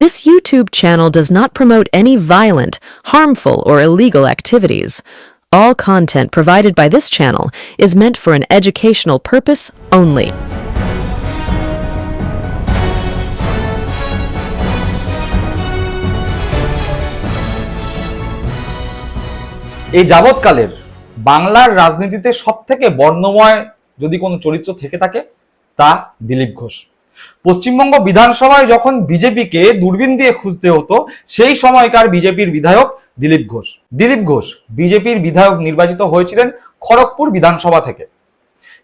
This YouTube channel does not promote any violent, harmful, or illegal activities. All content provided by this channel is meant for an educational purpose only. এই যাবৎকালের বাংলার রাজনীতিতে সব থেকে বর্ণময় যদি কোনো চরিত্র থেকে থাকে তা দিলীপ ঘোষ পশ্চিমবঙ্গ বিধানসভায় যখন বিজেপিকে দূরবীন দিয়ে খুঁজতে হতো, সেই সময়কার বিজেপির বিধায়ক দিলীপ ঘোষ। দিলীপ ঘোষ বিজেপির বিধায়ক নির্বাচিত হয়েছিলেন খড়গপুর বিধানসভা থেকে।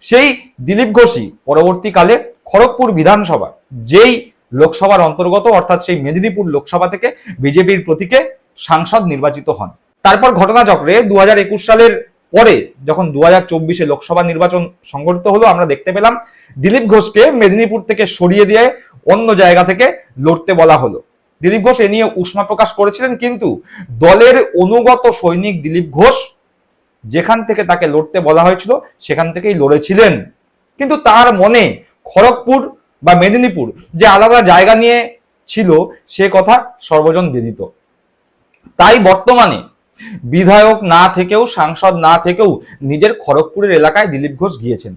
সেই দিলীপ ঘোষই পরবর্তীকালে খড়গপুর বিধানসভা যেই লোকসভার অন্তর্গত, অর্থাৎ সেই মেদিনীপুর লোকসভা থেকে বিজেপির প্রতীকে সাংসদ নির্বাচিত হন। তারপর ঘটনাচক্রে দু সালের পরে যখন দু হাজার চব্বিশে লোকসভা নির্বাচন সংগঠিত হলো, আমরা দেখতে পেলাম দিলীপ ঘোষকে মেদিনীপুর থেকে সরিয়ে দিয়ে অন্য জায়গা থেকে লড়তে বলা হলো। দিলীপ ঘোষ এ নিয়ে উষ্মা প্রকাশ করেছিলেন, কিন্তু দলের অনুগত সৈনিক দিলীপ ঘোষ যেখান থেকে তাকে লড়তে বলা হয়েছিল, সেখান থেকেই লড়েছিলেন। কিন্তু তার মনে খড়গপুর বা মেদিনীপুর যে আলাদা জায়গা নিয়ে ছিল, সে কথা সর্বজন বিদিত তাই বর্তমানে বিধায়ক না থেকেও, সাংসদ না থেকেও নিজের খড়গপুরের এলাকায় দিলীপ ঘোষ গিয়েছেন।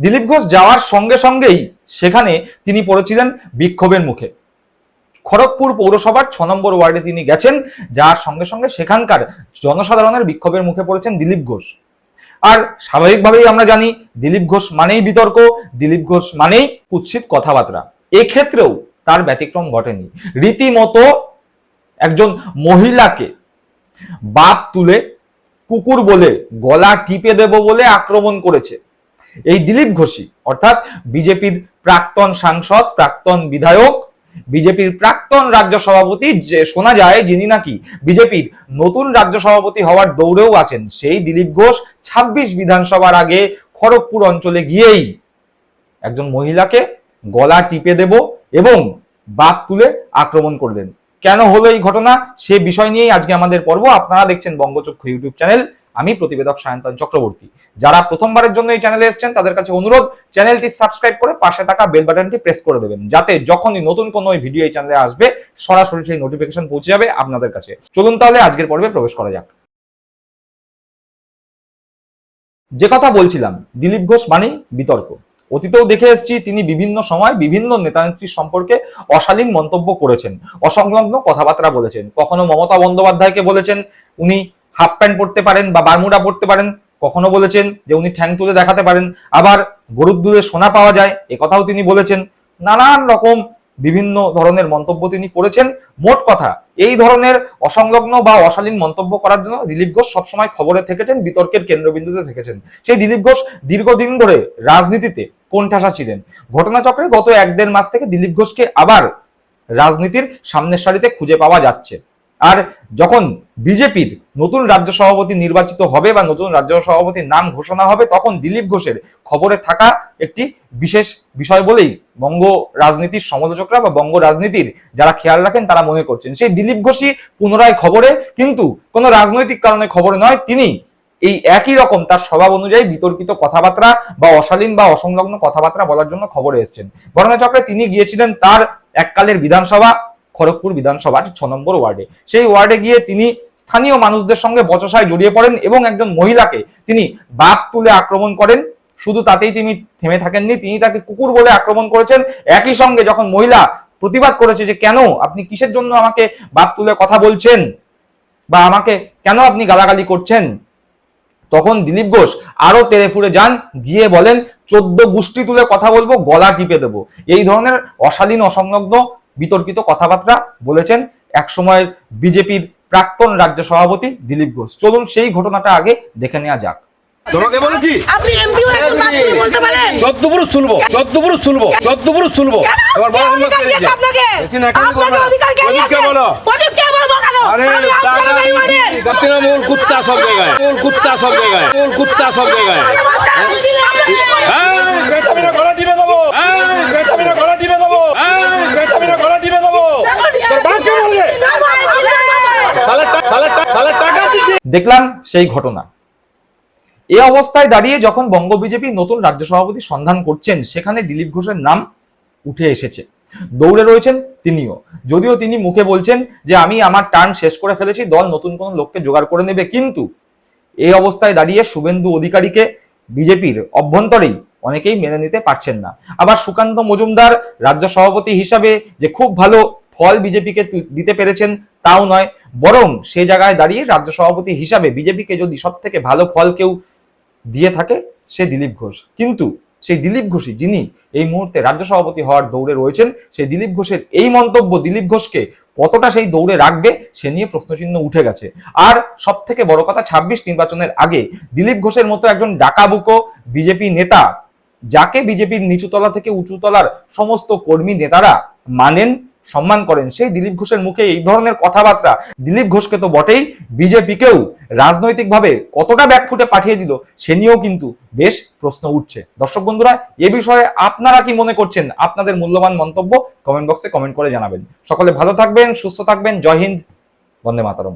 দিলীপ ঘোষ যাওয়ার সঙ্গে সঙ্গেই সেখানে তিনি পড়েছিলেন বিক্ষোভের মুখে। খড়গপুর পৌরসভার ছ নম্বর ওয়ার্ডে তিনি গেছেন, যার সঙ্গে সঙ্গে সেখানকার জনসাধারণের বিক্ষোভের মুখে পড়েছেন দিলীপ ঘোষ। আর স্বাভাবিকভাবেই আমরা জানি, দিলীপ ঘোষ মানেই বিতর্ক, দিলীপ ঘোষ মানেই কুৎসিত কথাবার্তা। এক্ষেত্রেও তার ব্যতিক্রম ঘটেনি। রীতিমতো একজন মহিলাকে বাপ তুলে কুকুর বলে গলা টিপে দেব বলে আক্রমণ করেছে। এই দিলীপ ঘোষী, অর্থাৎ বিজেপির প্রাক্তন সাংসদ, প্রাক্তন বিধায়ক, বিজেপির প্রাক্তন রাজ্য সভাপতি যে শোনা যায় যিনি নাকি বিজেপির নতুন রাজ্য সভাপতি হওয়ার দৌড়েও আছেন, সেই দিলীপ ঘোষ ২৬ বিধানসভার আগে খড়গপুর অঞ্চলে গিয়েই একজন মহিলাকে গলা টিপে দেব এবং বাপ তুলে আক্রমণ করলেন। কেন হলো এই ঘটনা? সে বিষয় নিয়েই আজকে আমাদের পর্ব। আপনারা দেখছেন বঙ্গচক্ষু ইউটিউব চ্যানেল। আমি প্রতিবেদক সায়ন্তন চক্রবর্তী। যারা প্রথমবারের জন্য এই চ্যানেলে এসেছেন, তাদের কাছে অনুরোধ, চ্যানেলটি সাবস্ক্রাইব করে পাশে থাকা বেল বাটনটি প্রেস করে দেবেন, যাতে যখনই নতুন কোনো ভিডিও এই চ্যানেলে আসবে, সরাসরি সেই নোটিফিকেশন পৌঁছে যাবে আপনাদের কাছে। চলুন তাহলে আজকের পর্বে প্রবেশ করা যাক। যে কথা বলছিলাম, দিলীপ ঘোষ মানেই বিতর্ক। অতীতেও দেখে এসেছি তিনি বিভিন্ন সময় বিভিন্ন নেতানেত্রীর সম্পর্কে অশালীন মন্তব্য করেছেন, অসংলগ্ন কথাবার্তা বলেছেন। কখনো মমতা বন্দ্যোপাধ্যায়কে বলেছেন, উনি হাফ প্যান্ট পরতে পারেন বা বারমুডা পরতে পারেন। কখনো বলেছেন যে, উনি ঠ্যাং তুলে দেখাতে পারেন। আবার গরুর দুধে সোনা পাওয়া যায়, এ কথাও তিনি বলেছেন। নানান রকম বিভিন্ন ধরনের মন্তব্য তিনি করেছেন। মোট কথা, এই ধরনের অসংলগ্ন বা অশালীন মন্তব্য করার জন্য দিলীপ ঘোষ সবসময় খবরে থেকেছেন, বিতর্কের কেন্দ্রবিন্দুতে থেকেছেন। সেই দিলীপ ঘোষ দীর্ঘদিন ধরে রাজনীতিতে কোণঠাসা ছিলেন। ঘটনাচক্রে গত এক দেড় মাস থেকে দিলীপ ঘোষকে আবার রাজনীতির সামনের সারিতে খুঁজে পাওয়া যাচ্ছে। আর যখন বিজেপির নতুন রাজ্য সভাপতি নির্বাচিত হবে বা নতুন রাজ্য সভাপতির নাম ঘোষণা হবে, তখন দিলীপ ঘোষের খবরে থাকা একটি বিশেষ বিষয় বলেই বঙ্গ রাজনীতির সমালোচকরা বা বঙ্গ রাজনীতির যারা খেয়াল রাখেন, তারা মনে করছেন। সেই দিলীপ ঘোষই পুনরায় খবরে, কিন্তু কোনো রাজনৈতিক কারণে খবরে নয়, তিনি এই একই রকম তার স্বভাব অনুযায়ী বিতর্কিত কথাবার্তা বা অশালীন বা অসংলগ্ন কথাবার্তা বলার জন্য খবরে এসছেন। ঘটনাচক্রে তিনি গিয়েছিলেন তার এককালের বিধানসভা খড়গপুর বিধানসভার ছ নম্বর ওয়ার্ডে। সেই ওয়ার্ডে গিয়ে তিনি স্থানীয় মানুষদের সঙ্গে বচসায় জড়িয়ে পড়েন এবং একজন মহিলাকে তিনি বাপ তুলে আক্রমণ করেন। শুধু তাতেই তিনি থেমে থাকেননি, তিনি তাকে কুকুর বলে আক্রমণ করেছেন। একই সঙ্গে যখন মহিলা প্রতিবাদ করেছে যে, কেন? আপনি কিসের জন্য আমাকে বাপ তুলে কথা বলছেন? বা আমাকে কেন আপনি গালাগালি করছেন? তখন দিলীপ ঘোষ আরও তেরে ফুরে যান, গিয়ে বলেন, চোদ্দ গোষ্ঠী তুলে কথা বলব, গলা টিপে দেবো। এই ধরনের অশালীন, অসংলগ্ন বিতর্কিত কথাবার্তা বলেছেন একসময়ের বিজেপির প্রাক্তন রাজ্য সভাপতি দিলীপ ঘোষ। চলুন সেই ঘটনাটা আগে দেখে নেওয়া যাক। তোমাকে বলেছি। আপনি এমপিও একজন বাথরুমে বলতে পারেন। চোদ্দ তুলবো চোদ্দ তুলবো চোদ্দ তুলবো। এবার কে বড় অধিকার দিয়েছে আপনাকে? বেশি না, এখনই আপনাকে অধিকার কে দিয়েছে? বলো। প্রদীপকে বলব কেন? আরে আমি আপনাকে টাকা দায়ী মানেন। দিচ্ছি, তৃণমূল কুত্তা সব জায়গায়। কুত্তা সব জায়গায়। কুত্তা সব জায়গায়। আমার বাচ্চা খুশি নেই, আপনাকে বলব। এই, বেচাবিনা গলা টিপে দেবো এই, বেচাবিনা গলা টিপে দেবো এই, বেচাবিনা গলা টিপে দেবো তোর বাপকে বলবে সালের টা- সালের টা- সালের টাকা দিচ্ছি দেখলাম সেই ঘটনা। এ অবস্থায় দাঁড়িয়ে যখন বঙ্গ বিজেপি নতুন রাজ্য সভাপতি সন্ধান করছেন, সেখানে দিলীপ ঘোষের নাম উঠে এসেছে। দৌড়ে রয়েছেন তিনিও। যদিও তিনি মুখে বলছেন যে, আমি আমার টার্ন শেষ করে ফেলেছি, দল নতুন কোনো লোককে জোগাড় করে নেবে। কিন্তু এই অবস্থায় দাঁড়িয়ে শুভেন্দু অধিকারীকে বিজেপির অভ্যন্তরেই অনেকেই মেনে নিতে পারছেন না। আবার সুকান্ত মজুমদার রাজ্য সভাপতি হিসাবে যে খুব ভালো ফল বিজেপিকে দিতে পেরেছেন, তাও নয়। বরং সে জায়গায় দাঁড়িয়ে রাজ্য সভাপতি হিসাবে বিজেপিকে যদি সব থেকে ভালো ফল কেউ দিয়ে থাকে, সে দিলীপ ঘোষ। কিন্তু সেই দিলীপ ঘোষই যিনি এই মুহূর্তে রাজ্য সভাপতি হওয়ার দৌড়ে রয়েছেন, সেই দিলীপ ঘোষের এই মন্তব্য দিলীপ ঘোষকে কতটা সেই দৌড়ে রাখবে, সে নিয়ে প্রশ্নচিহ্ন উঠে গেছে। আর সব থেকে বড় কথা, ছাব্বিশ নির্বাচনের আগে দিলীপ ঘোষের মতো একজন ডাকাবুকো বিজেপি নেতা, যাকে বিজেপির নিচুতলা থেকে উঁচুতলার সমস্ত কর্মী নেতারা মানেন সম্মান করেন। সেই দিলীপ ঘোষের মুখে এই ধরনের কথাবার্তা দিলীপ ঘোষকে তো বটেই। বিজেপিকেও রাজনৈতিকভাবে কতটা ব্যাকফুটে পাঠিয়ে দিল, সে নিয়েও কিন্তু বেশ প্রশ্ন উঠছে। দর্শক বন্ধুরা, এ বিষয়ে আপনারা কি মনে করছেন? আপনাদের মূল্যবান মন্তব্য কমেন্ট বক্সে কমেন্ট করে জানাবেন। সকলে ভালো থাকবেন, সুস্থ থাকবেন। জয় হিন্দ, বন্দে মাতারম।